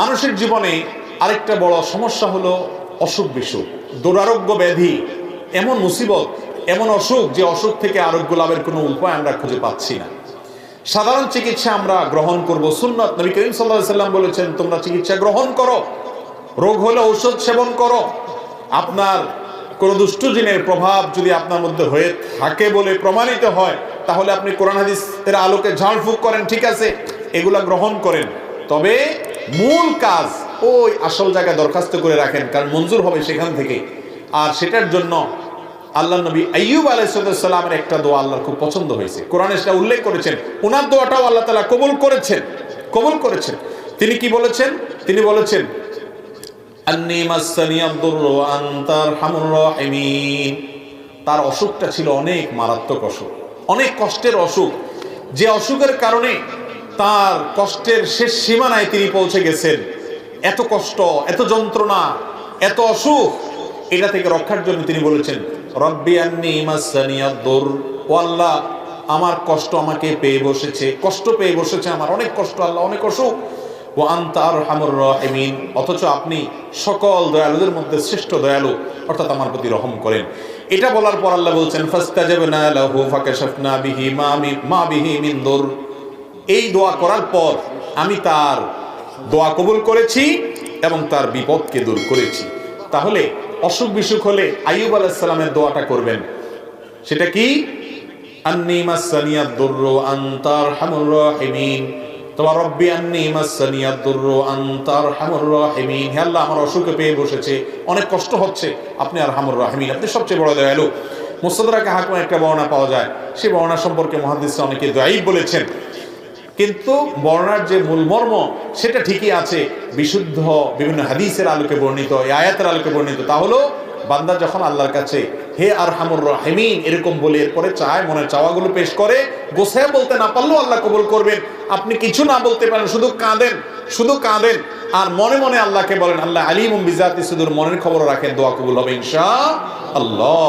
মানুষের জীবনে আরেকটা বড় সমস্যা হলো অসুখ বিসুখ। দুরারোগ্য ব্যাধি, এমন মুসিবত, এমন অসুখ যে অসুখ থেকে আরোগ্য লাভের কোনো উপায় আমরা খুঁজে পাচ্ছি না। সাধারণ চিকিৎসা আমরা গ্রহণ করব সুন্নত। নবী করিম সাল্লাম বলেছেন, তোমরা চিকিৎসা গ্রহণ করো, রোগ হলে ঔষধ সেবন করো। আপনার কোন দুষ্ট জিনের প্রভাব যদি আপনার মধ্যে হয়ে থাকে বলে প্রমাণিত হয়, তাহলে আপনি কোরআন হাদিস এর আলোকে ঝাড়ফুঁক করেন, ঠিক আছে? এগুলা গ্রহণ করেন। তবে মূল কাজ ওই আসল জায়গায় দরখাস্ত করে রাখেন, কারণ মঞ্জুর হবে সেখান থেকে আর সেটার জন্য আল্লাহ নবী আইয়ুব আলাইসালামের একটা দোয়া আল্লাহর খুব পছন্দ হয়েছে। কোরআনে সেটা উল্লেখ করেছেন, ওনার দোয়াটাও আল্লাহ তালা কবুল করেছেন কবুল করেছেন। তিনি কি বলেছেন? তিনি বলেছেন তার অসুখটা ছিল অনেক মারাত্মক অসুখ, অনেক কষ্টের অসুখ। যে অসুখের কারণে তার কষ্টের শেষ সীমানায় তিনি পৌঁছে গেছেন। এত কষ্ট, এত যন্ত্রণা, এত অসুখ, এটা থেকে রক্ষার জন্য তিনি বলেছেন, রব্বি আন্নি আব্দুর ও আল্লাহ, আমার কষ্ট আমাকে পেয়ে বসেছে, কষ্ট পেয়ে বসেছে আমার, অনেক কষ্ট, আল্লাহ অনেক অসুখ। ও আন্তার হামুর রহিমিন, অথচ আপনি সকল দয়ালুদের মধ্যে শ্রেষ্ঠ দয়ালু, অর্থাৎ আমার প্রতি রহম করেন। এটা বলার পর আল্লাহ বলছেন, ফাস্তাজাবনা লাহু ফাকাশাফনা বিহি মা বিহি মিন দুর। এই দোয়া করার পর আমি তার দোয়া কবুল করেছি এবং তার বিপদকে দূর করেছি। তাহলে অসুখ বিসুখ হলে আইয়ুব আলাইহিস সালামের দোয়াটা করবেন। সেটা কি? তোমার আমার অসুখে পেয়ে বসেছে। অনেক কষ্ট হচ্ছে। আপনি আর সবচেয়ে বড় একটা পাওয়া যায়। সেই বর্ণনা সম্পর্কে মহাদিসরা অনেকে দয়াই বলেছেন। কিন্তু বর্ণার যে মূল মর্ম, সেটা ঠিকই আছে। বিশুদ্ধ বিভিন্ন হাদিসের আলোকে বর্ণিত আয়াতের আলোকে বর্ণিত। তা হলো, বান্দা যখন আল্লাহর কাছে, হে আর হামুর রহিমিন, এরকম বলে, এরপরে চায়, মনের চাওয়াগুলো পেশ করে গোসায় বলতে না পারলেও আল্লাহ কবুল করবেন। আপনি কিছু না বলতে পারেন, শুধু কাঁদেন শুধু কাঁদেন। আর মনে মনে আল্লাহকে বলেন, আল্লাহ আলিম বিজাতি সুদূর মনের খবর রাখেন, দোয়া কবুল হবে ইনশা আল্লাহ